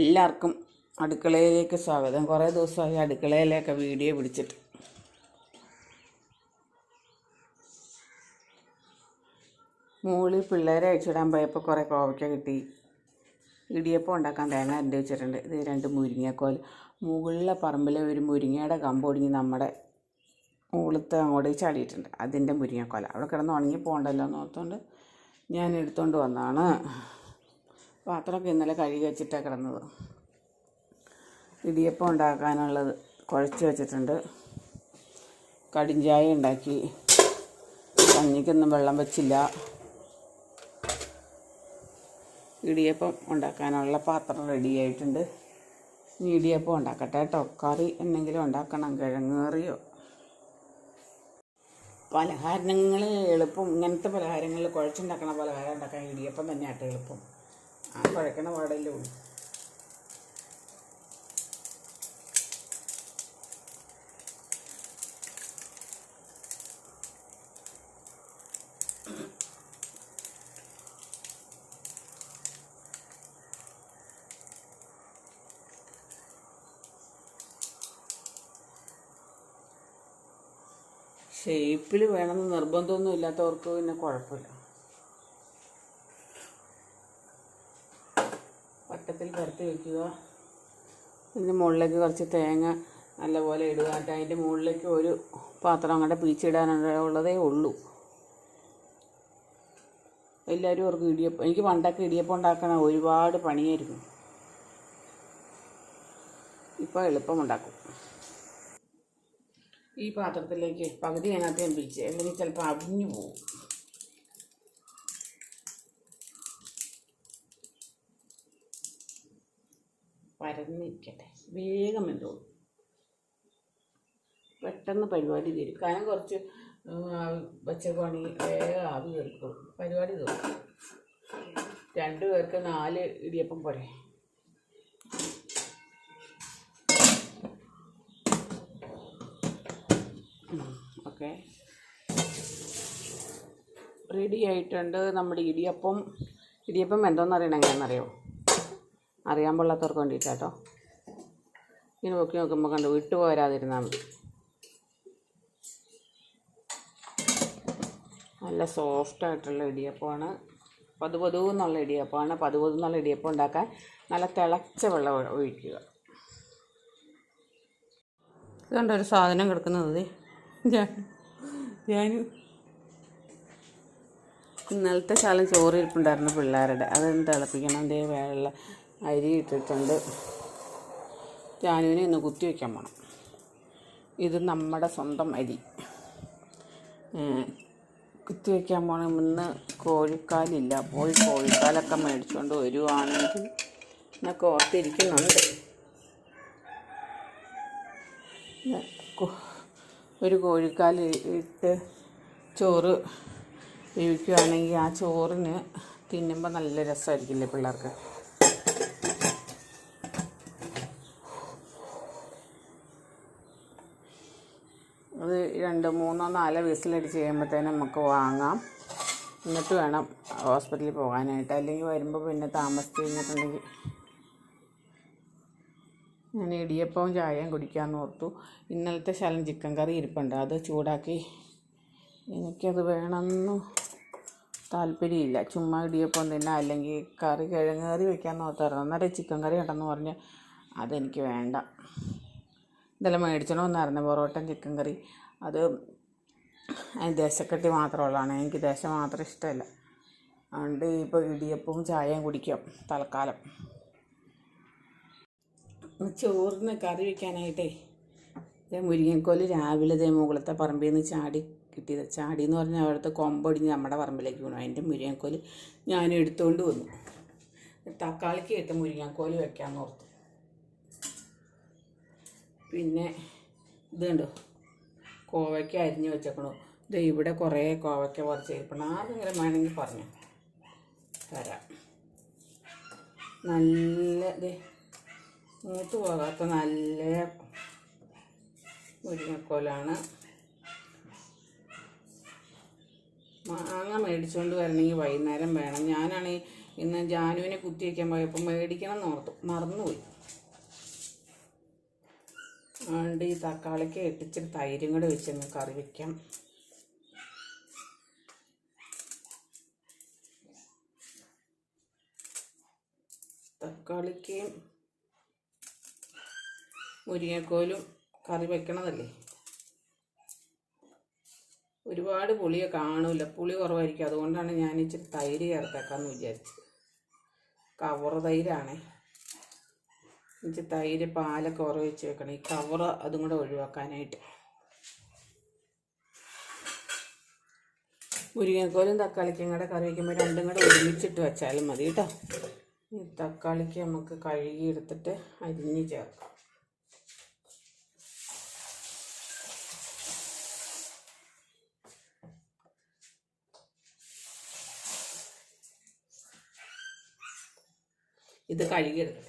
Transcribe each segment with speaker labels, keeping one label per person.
Speaker 1: എല്ലാവർക്കും അടുക്കളയിലേക്ക് സ്വാഗതം. കുറേ ദിവസമായി അടുക്കളയിലേക്ക് വീഡിയോ പിടിച്ചിട്ട്. മുകളിൽ പിള്ളേരെ അയച്ചിടാൻ പോയപ്പോൾ കുറേ കോവയ്ക്ക കിട്ടി. ഇടിയപ്പം ഉണ്ടാക്കാൻ തേങ്ങ അരണ്ടി വെച്ചിട്ടുണ്ട്. ഇത് രണ്ട് മുരിങ്ങക്കോൽ മുകളിലെ പറമ്പിലെ ഒരു മുരിങ്ങയുടെ കമ്പൊടിഞ്ഞ് നമ്മുടെ മുകളിലത്തെ അങ്ങോട്ട് ചാടിയിട്ടുണ്ട്. അതിന്റെ മുരിങ്ങക്കോല. അവിടെ കിടന്ന് ഉണങ്ങി പോകണ്ടല്ലോ എന്ന് ഓർത്തുകൊണ്ട് ഞാൻ എടുത്തുകൊണ്ട് വന്നതാണ്. പാത്രമൊക്കെ ഇന്നലെ കഴുകി വെച്ചിട്ടാണ് കിടന്നത്. ഇടിയപ്പം ഉണ്ടാക്കാനുള്ളത് കുഴച്ച് വെച്ചിട്ടുണ്ട്. കടിഞ്ചായ ഉണ്ടാക്കി. കഞ്ഞിക്കൊന്നും വെള്ളം വെച്ചില്ല. ഇടിയപ്പം ഉണ്ടാക്കാനുള്ള പാത്രം റെഡിയായിട്ടുണ്ട് ഇനി ഇടിയപ്പം ഉണ്ടാക്കട്ടെ കേട്ടോ. കറി എന്തെങ്കിലും ഉണ്ടാക്കണം കിഴങ്ങേറിയോ? പലഹാരങ്ങൾ എളുപ്പം. ഇങ്ങനത്തെ പലഹാരങ്ങൾ കുഴച്ചുണ്ടാക്കണ പലഹാരം ഉണ്ടാക്കാൻ ഇടിയപ്പം തന്നെയാട്ടോ എളുപ്പം. ആ കുഴക്കണ പാടല്ലേ ഉള്ളൂ. ഷേപ്പിൽ വേണമെന്ന് നിർബന്ധമൊന്നും ഇല്ലാത്തവർക്ക് പിന്നെ കുഴപ്പമില്ല. പരത്തി വെക്കുക. ഇതിന്റെ മുകളിലേക്ക് കുറച്ച് തേങ്ങ നല്ലപോലെ ഇടുക. എന്നിട്ട് അതിന്റെ മുകളിലേക്ക് ഒരു പാത്രം അങ്ങോട്ട് പിരിച്ചിടാനുള്ളതേ ഉള്ളൂ. എല്ലാവരും അവർക്ക് ഇടിയപ്പം എനിക്ക് പണ്ടൊക്കെ ഇടിയപ്പം ഉണ്ടാക്കണ ഒരുപാട് പണിയായിരുന്നു ഇപ്പോൾ എളുപ്പം ഉണ്ടാക്കും. ഈ പാത്രത്തിലേക്ക് പകുതി അതിനകത്ത് ഞാൻ പിരിച്ച് അല്ലെങ്കിൽ ചിലപ്പോൾ അവിഞ്ഞു പോകും. പരന്നിരിക്കട്ടെ വേഗം എന്തോളൂ പെട്ടെന്ന് പരിപാടി തീരും. കാരണം കുറച്ച് പച്ചപ്പണി വേഗം ആവി കയറിക്കോളും പരിപാടി തീർക്കും. രണ്ടു പേർക്ക് നാല് ഇടിയപ്പം പോരെ. ഓക്കെ. റെഡി ആയിട്ടുണ്ട് നമ്മുടെ ഇടിയപ്പം. ഇടിയപ്പം എന്തോന്നറിയണം എങ്ങനെയാണെന്നറിയോ അറിയാൻ പാടില്ലാത്തവർക്ക് വേണ്ടിയിട്ടാട്ടോ. ഇങ്ങനെ നോക്കി നോക്കുമ്പോൾ കണ്ട് വിട്ടു പോരാതിരുന്നാൽ മതി. നല്ല സോഫ്റ്റ് ആയിട്ടുള്ള ഇടിയപ്പമാണ്. പതു ഇടിയപ്പമാണ്. എന്നുള്ള ഇടിയപ്പം ഉണ്ടാക്കാൻ നല്ല തിളച്ച വെള്ളം ഒഴി- ഒഴിക്കുക. ഇതുകൊണ്ട് ഒരു സാധനം കിടക്കുന്നത്. ഞാൻ ഇന്നലത്തെ ശാലം ചോറ് ഇരിപ്പുണ്ടായിരുന്നു പിള്ളേരുടെ. അതൊന്ന് തിളപ്പിക്കണം? ദേ വെള്ള അരി ഇട്ടിട്ടുണ്ട്. ജാനുവിനെ ഒന്ന് കുത്തി വയ്ക്കാൻ പോണം. ഇത് നമ്മുടെ സ്വന്തം അരി. കുത്തി വയ്ക്കാൻ പോണം ഇന്ന് കോഴിക്കാലില്ല. പോയി കോഴിക്കാലൊക്കെ മേടിച്ചുകൊണ്ട് വരുവാണെങ്കിൽ എന്നൊക്കെ ഓർത്തിരിക്കുന്നുണ്ട്. ഒരു കോഴിക്കാൽ ഇട്ട് ചോറ് വേവിക്കുകയാണെങ്കിൽ ആ ചോറിന് തിന്നുമ്പോൾ നല്ല രസമായിരിക്കില്ലേ പിള്ളേർക്ക്? അത് രണ്ട് മൂന്നോ നാലോ വിസിലടിച്ച് കഴിയുമ്പോഴത്തേനും നമുക്ക് വാങ്ങാം. എന്നിട്ട് വേണം ഹോസ്പിറ്റലിൽ പോകാനായിട്ട്. അല്ലെങ്കിൽ വരുമ്പോൾ പിന്നെ താമസിച്ച് കഴിഞ്ഞിട്ടുണ്ടെങ്കിൽ ഞാൻ ഇടിയപ്പവും ചായയും കുടിക്കാമെന്ന് ഓർത്തു. ഇന്നലത്തെ ശലം ചിക്കൻ കറി ഇരിപ്പുണ്ട്. അത് ചൂടാക്കി എനിക്കത് വേണമെന്ന് താല്പര്യമില്ല. ചുമ്മാ ഇടിയപ്പം തന്നെ അല്ലെങ്കിൽ കറി കിഴങ്ങ് കറി വെക്കാമെന്ന് ഓർത്തായിരുന്നു അന്നേരം ചിക്കൻ കറി ഉണ്ടെന്ന് പറഞ്ഞ് അതെനിക്ക് വേണ്ട. ഇതെല്ലാം മേടിച്ചണമെന്നായിരുന്നു പൊറോട്ട ചിക്കൻ കറി അത് ദേശക്കട്ടി മാത്രമുള്ളതാണ് എനിക്ക് ദേശം മാത്രം ഇഷ്ടമല്ല. അതുകൊണ്ട് ഇപ്പോൾ ഇടിയപ്പവും ചായയും കുടിക്കാം തൽക്കാലം. ചോറിന് കറി വയ്ക്കാനായിട്ടേ മുരിങ്ങക്കോൽ രാവിലെ ഇതേ മുകളത്തെ പറമ്പിൽ നിന്ന് ചാടി കിട്ടിയത്. ചാടി എന്ന് പറഞ്ഞാൽ അവിടുത്തെ കൊമ്പൊടിഞ്ഞ് നമ്മുടെ പറമ്പിലേക്ക് വീണു. അതിന്റെ മുരിങ്ങക്കോൽ ഞാൻ എടുത്തുകൊണ്ട് വന്നു. തക്കാളിക്ക് ഇട്ട് മുരിങ്ങക്കോൽ വെക്കാമെന്ന് ഓർത്തു. പിന്നെ ഇത് കണ്ടോ? കോവയ്ക്ക അരിഞ്ഞ് വെച്ചേക്കണു. ഇത് ഇവിടെ കുറേ കോവയ്ക്ക പറിച്ച് ഇരിപ്പണം ആരെങ്കിലും വേണമെങ്കിൽ പറഞ്ഞു. തരാം. നല്ല ഇത് മൂത്ത് പോകാത്ത നല്ല മുരിങ്ങക്കോലാണ്. മാങ്ങ മേടിച്ചുകൊണ്ട് വരണമെങ്കിൽ വൈകുന്നേരം വേണം. ഞാനാണെങ്കിൽ ഇന്ന് ജാനുവിനെ കുത്തി വയ്ക്കാൻ പോയപ്പോൾ മേടിക്കണം എന്ന് ഓർത്തു. മറന്നുപോയി. അതുകൊണ്ട് ഈ തക്കാളിക്ക് ഇട്ടിച്ചിരി തൈരും കൂടെ വെച്ചൊന്ന് കറി വയ്ക്കാം തക്കാളിക്ക് മുരിങ്ങക്കോലും കറി വെക്കണതല്ലേ? ഒരുപാട് പുളിയെ കാണൂല. പുളി കുറവായിരിക്കും. അതുകൊണ്ടാണ് ഞാൻ ഇച്ചിരി തൈര് ചേർത്തേക്കാന്ന് വിചാരിച്ചത്. കവറ് തൈരാണേ. ഇച്ചിരി തൈര് പാലൊക്കെ ഉറവിച്ച് വെച്ച് വെക്കണം. ഈ കവറ് അതും കൂടെ ഒഴിവാക്കാനായിട്ട്. മുരിങ്ങക്കോലും തക്കാളിക്കും കൂടെ കറി വയ്ക്കുമ്പോൾ രണ്ടും കൂടെ ഒരുമിച്ചിട്ട് വെച്ചാലും മതി കേട്ടോ. ഈ തക്കാളിക്ക് നമുക്ക് കഴുകി എടുത്തിട്ട് അരിഞ്ഞ് ചേർക്കാം. ഇത് കഴുകിയെടുക്കട്ടെ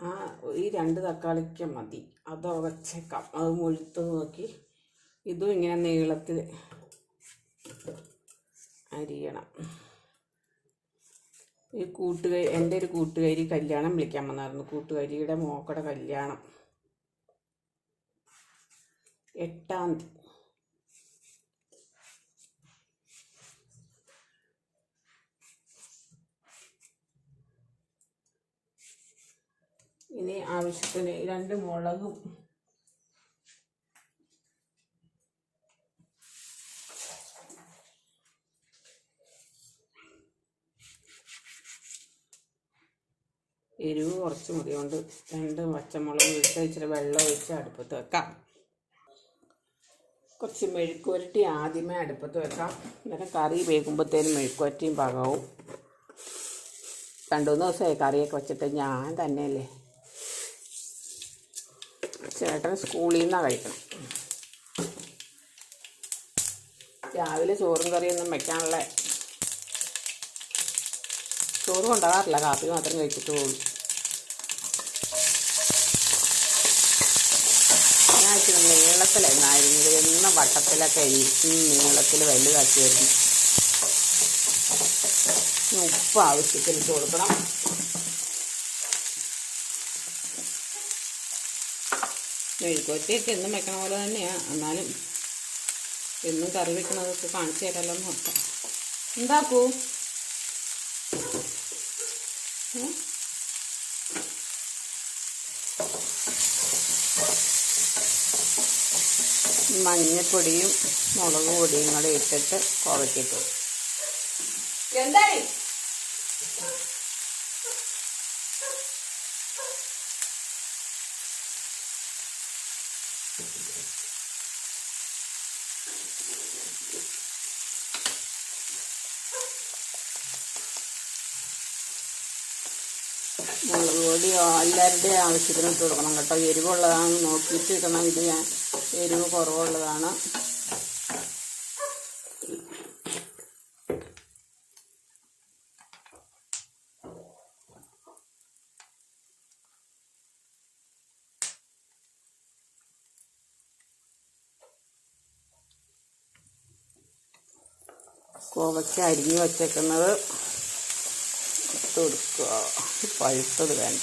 Speaker 1: ആ രണ്ട് തക്കാളിക്ക മതി. അത് വച്ചേക്കാം. അത് മുഴുത്ത് നോക്കി. ഇതും ഇങ്ങനെ നീളത്തിൽ അരിയണം. ഈ കൂട്ടുകാരി എന്റെ ഒരു കൂട്ടുകാരി കല്യാണം വിളിക്കാൻ വന്നായിരുന്നു. കൂട്ടുകാരിയുടെ മോക്കടെ കല്യാണം. എട്ടാം തീയതി ഇനി ആവശ്യത്തിന് രണ്ട് മുളകും. എരിവ് കുറച്ച് മതി. കൊണ്ട് രണ്ട് പച്ചമുളക് ഒഴിച്ച് ഇച്ചിരി വെള്ളം ഒഴിച്ച് അടുപ്പത്ത് വെക്കാം. കുറച്ച് മെഴുക്കുവരട്ടി ആദ്യമേ അടുപ്പത്ത് വെക്കാം. എന്നിട്ട് കറി വേകുമ്പോഴത്തേനും മെഴുക്കുവരട്ടിയും പാകവും. രണ്ടു മൂന്ന് ദിവസമായി കറിയൊക്കെ വെച്ചിട്ട് ഞാൻ തന്നെയല്ലേ ചേട്ടൻ സ്കൂളിൽ നിന്നാണ് കഴിക്കണം. രാവിലെ ചോറും കറിയൊന്നും വെക്കാനുള്ള ചോറ് കൊണ്ടുപോകാറില്ല കാപ്പി മാത്രം കഴിച്ചിട്ട് പോകും. ഞാൻ ഇച്ചിരി നീളത്തിലായിരുന്നു. എന്ന വട്ടത്തിലൊക്കെ അരി നീളത്തിൽ വലുതാക്കി അരിഞ്ഞു ഉപ്പ് ആവശ്യത്തിന് കൊടുക്കണം. മെഴുക്കുവരട്ടിയൊക്കെ എന്നും വെക്കണ പോലെ തന്നെയാണ് എന്നാലും എന്നും കറി വെക്കണതൊക്കെ കാണിച്ചു തരാമല്ലോ എന്ന് നോക്കാം എന്താക്കൂ? മഞ്ഞപ്പൊടിയും മുളക് പൊടിയും കൂടെ ഇട്ടിട്ട് കുഴക്കിട്ടു. എന്തായി? മുളക് പൊടി എല്ലാവരുടെയും ആവശ്യത്തിന് ഇട്ട് കൊടുക്കണം കേട്ടോ. എരിവുള്ളതാണ് നോക്കിയിട്ട് ഇടണം. ഇത് ഞാൻ എരിവ് കുറവുള്ളതാണ്. കോവയ്ക്ക് അരിഞ്ഞ് വച്ചേക്കുന്നത്. ഇട്ട് കൊടുക്കുക. പഴുത്തത് വേണ്ട.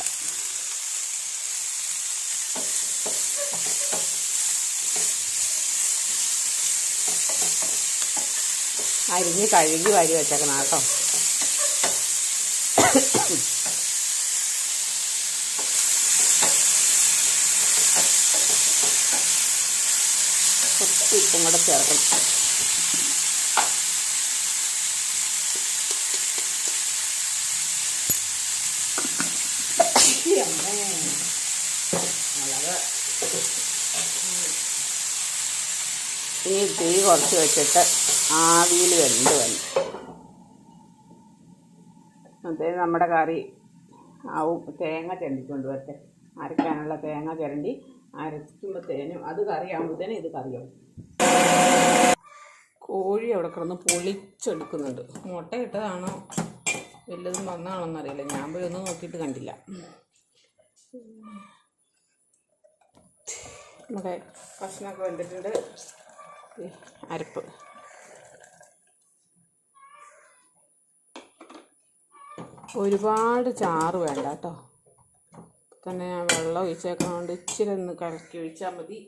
Speaker 1: അരിഞ്ഞ് കഴുകി വാരി വെച്ചേക്കണം കേട്ടോ. കുറച്ച് ഉപ്പും കൂടെ ചേർക്കണം അമ്മേ മുളക് ഇനി തീ കുറച്ച് വെച്ചിട്ട് ആവിയിൽ വെന്ത് വന്നു. അതേ നമ്മുടെ കറി ആവും. തേങ്ങ ചെണ്ടിക്കൊണ്ട് വരട്ടെ. അരയ്ക്കാനുള്ള തേങ്ങ ചിരണ്ടി അരയ്ക്കുമ്പോഴത്തേനും അത് കറിയാകുമ്പോഴത്തേനും ഇത് കറിയാവും. കോഴി അവിടെ കിടന്ന് പൊളിച്ചെടുക്കുന്നുണ്ട്. മുട്ട ഇട്ടതാണോ വല്ലതും ഞാൻ പോയി ഒന്നും നോക്കിയിട്ട് കണ്ടില്ല. നമ്മുടെ ഭക്ഷണമൊക്കെ വെന്തിട്ടുണ്ട്. ഈ അരപ്പ്. ഒരുപാട് ചാറ് വേണ്ട കേട്ടോ. തന്നെ ഞാൻ വെള്ളം ഒഴിച്ചേക്കണോണ്ട് ഇച്ചിരി ഒന്ന് കലക്കി ഒഴിച്ചാൽ മതി.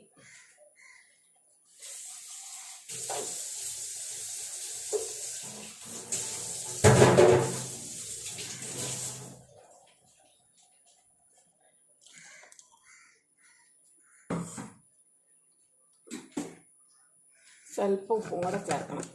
Speaker 1: സ്വല്പം ഉപ്പും കൂടെ ചേർക്കണം.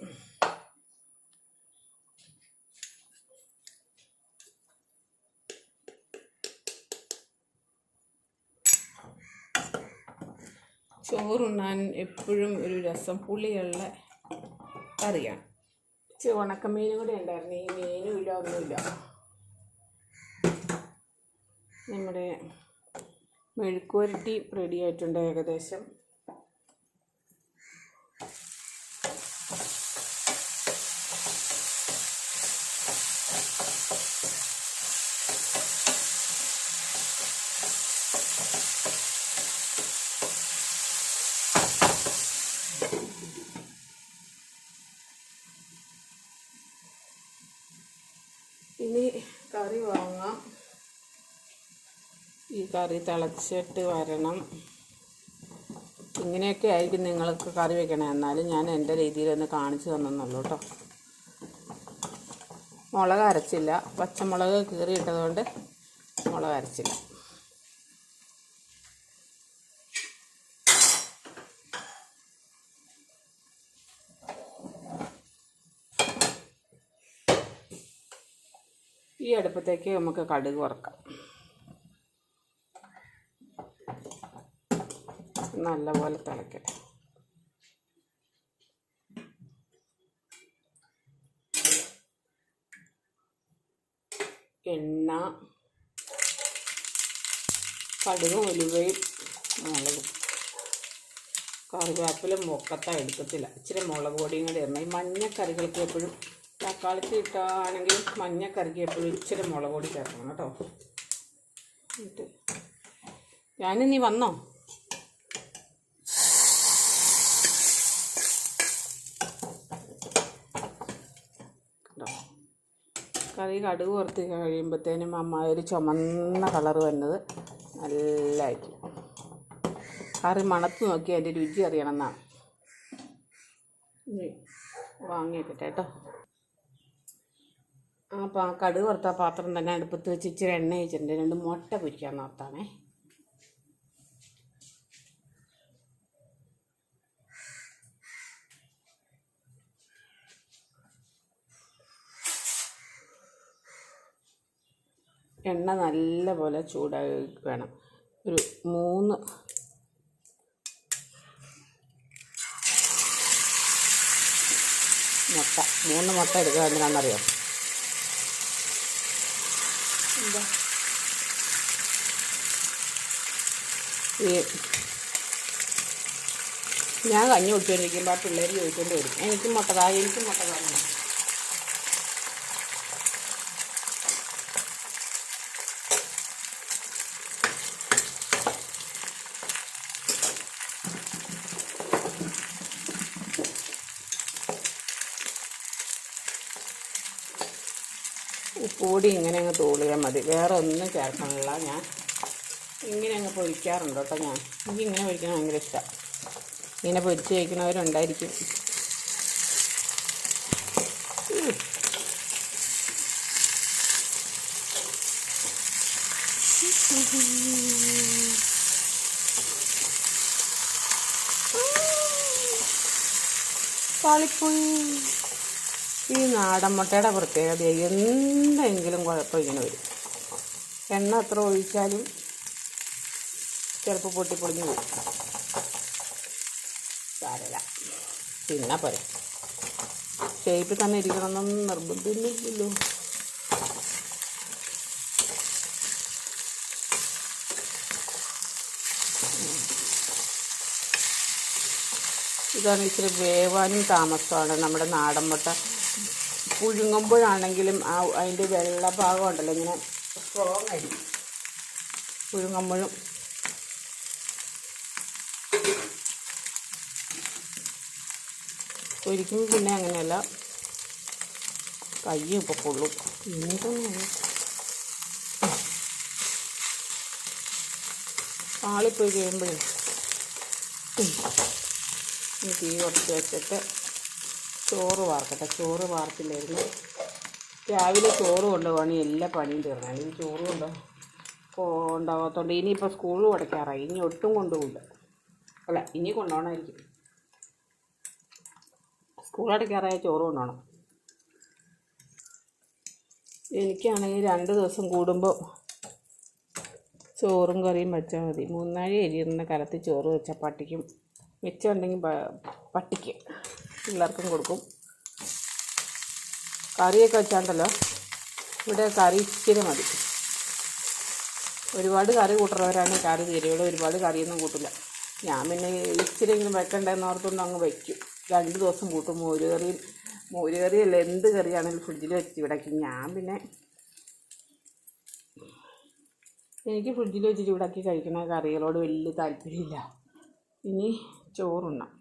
Speaker 1: ചോറുണ്ണാൻ എപ്പോഴും ഒരു രസം. പുളിയുള്ള കറിയാണ്. ഇച്ചിരി ഉണക്കമീനും കൂടെ ഉണ്ടായിരുന്നു. ഈ മീനും ഇല്ല ഒന്നുമില്ല. നമ്മുടെ മെഴുക്കുവരട്ടി റെഡി ആയിട്ടുണ്ട് ഏകദേശം ഇനി കറി വാങ്ങാം. ഈ കറി തിളച്ചിട്ട് വരണം. ഇങ്ങനെയൊക്കെ ആയിരിക്കും നിങ്ങൾക്ക് കറി വെക്കണേ. എന്നാലും ഞാൻ എന്റെ രീതിയിലൊന്ന് കാണിച്ചു തന്നെന്നുള്ളൂ കേട്ടോ. മുളക് അരച്ചില്ല. പച്ചമുളക് കീറിയിട്ടതുകൊണ്ട് മുളക് അരച്ചില്ല. ഈ അടുപ്പത്തേക്ക് നമുക്ക് കടുക് വറക്കാം. നല്ലപോലെ തിളക്കട്ടെ. എണ്ണ കടുകും ഉലുവയും മുളകും. കറിവേപ്പിലും മൊക്കത്ത എടുക്കത്തില്ല ഇച്ചിരി മുളക് പൊടിയും കൂടി ഇടണം. ഈ മഞ്ഞക്കറികൾക്ക് എപ്പോഴും തക്കാളിക്ക് ഇട്ടാണെങ്കിൽ മഞ്ഞക്കറിക്ക് എപ്പോഴും ഇച്ചിരി മുളക് പൊടി ചേർക്കണം കേട്ടോ. എന്നിട്ട് നീ വന്നോ? കറി കടുക് പുറത്ത് കഴിയുമ്പോഴത്തേനും അമ്മ ഒരു ചുമന്ന കളർ വരുന്നത് നല്ലതായിരിക്കും കറി മണത്ത് നോക്കി അതിന്റെ രുചി അറിയണം എന്നാണ്. വാങ്ങിയിട്ടെ കേട്ടോ. ആ പാ കടുക് വറുത്ത പാത്രം തന്നെ അടുപ്പത്ത് വെച്ച് ഇച്ചിരി എണ്ണ ഒഴിച്ചിട്ടുണ്ട്. രണ്ട് മുട്ട പൊരിക്കാൻ നോർത്താണേ. എണ്ണ നല്ലപോലെ ചൂടായി വേണം ഒരു മൂന്ന് മുട്ട. മൂന്ന് മുട്ട എടുക്കുക എന്തിനാണെന്നറിയോ എന്താ? ഞാൻ കഞ്ഞി കുടിച്ചുകൊണ്ടിരിക്കുമ്പോൾ ആ പിള്ളേർ ചോദിച്ചുകൊണ്ട് വരും. എനിക്കും മുട്ടതാ എനിക്ക് എനിക്കും മുട്ട ഉപ്പുപൊടി ഇങ്ങനെ അങ്ങ് തൂളിയാൽ മതി. വേറെ ഒന്നും ചേർക്കാനുള്ള ഞാൻ ഇങ്ങനെ അങ്ങ് പൊരിക്കാറുണ്ട് കേട്ടോ ഞാൻ. എനിക്ക് ഇങ്ങനെ പൊരിക്കാൻ ഭയങ്കര ഇഷ്ടമാണ് ഇങ്ങനെ പൊരിച്ച് കഴിക്കുന്നവരുണ്ടായിരിക്കും. പാളിപ്പോയി ഈ നാടൻ മുട്ടയുടെ പ്രത്യേകത എന്തെങ്കിലും കുഴപ്പം ഇങ്ങനെ വരും. എണ്ണ എത്ര ഒഴിച്ചാലും ചിലപ്പോൾ പൊട്ടിപ്പൊളിഞ്ഞ് പോകും സാരല്ല പിന്നെ പോരെ. ഷേപ്പിൽ തന്നെ ഇരിക്കണമെന്നൊന്നും നിർബന്ധമില്ലല്ലോ ഇതാണ് ഇച്ചിരി വേവാനും താമസമാണ് നമ്മുടെ നാടൻ മുട്ട. പുഴുങ്ങുമ്പോഴാണെങ്കിലും ആ അതിന്റെ വെള്ള ഭാഗം ഉണ്ടല്ലോ ഇങ്ങനെ സ്ട്രോങ് ആയിരിക്കും. പുഴുങ്ങുമ്പോഴും. ഒരിക്കും പിന്നെ അങ്ങനെയല്ല. കയ്യും ഇപ്പോൾ കൊള്ളും എന്താണ് ആളിപ്പോയി കഴിയുമ്പോഴേ തീ കുറച്ച് വെച്ചിട്ട് ചോറ് വാർക്കട്ടെ. ചോറ് വാർത്തില്ലായിരുന്നു. രാവിലെ ചോറ് കൊണ്ടുപോകണി എല്ലാ പണിയും തീർന്നാണ് ഇനി ചോറ് കൊണ്ട് ഉണ്ടാകാത്തതുകൊണ്ട് ഇനിയിപ്പോൾ സ്കൂളിൽ അടയ്ക്കാറായി ഇനി ഒട്ടും കൊണ്ടുപോകില്ല. അല്ല ഇനി കൊണ്ടുപോകണമായിരിക്കും. സ്കൂൾ അടയ്ക്കാറായ ചോറ് കൊണ്ടുപോകണം. എനിക്കാണെങ്കിൽ രണ്ട് ദിവസം കൂടുമ്പോൾ ചോറും കറിയും വെച്ചാൽ മതി. മൂന്നാഴി എരിയുന്ന കലത്തിൽ ചോറ് വെച്ചാൽ പട്ടിക്കും. മിച്ചമുണ്ടെങ്കിൽ പട്ടിക്കും പട്ടിക്ക്. പിള്ളേർക്കും കൊടുക്കും. കറിയൊക്കെ വെച്ചാണ്ടല്ലോ. ഇവിടെ കറി ഇച്ചിരി മതി. ഒരുപാട് കറി കൂട്ടുന്നവരാണ് കറി തീരെയുള്ള ഒരുപാട് കറിയൊന്നും കൂട്ടില്ല. ഞാൻ പിന്നെ ഇച്ചിരി ഇച്ചിരിയെങ്കിലും വെക്കണ്ടെന്ന് ഓർത്തുകൊണ്ട് അങ്ങ് വയ്ക്കും രണ്ട് ദിവസം കൂട്ടും. മോര് കറി മോര് കറിയല്ല എന്ത് കറിയാണെങ്കിലും ഫ്രിഡ്ജിൽ വെച്ച് ഇവിടേക്ക് ഞാൻ പിന്നെ എനിക്ക് ഫ്രിഡ്ജിൽ വെച്ച് ചൂടാക്കി കഴിക്കുന്ന കറികളോട് വലിയ താല്പര്യമില്ല. ഇനി ചോറുണ്ണാം.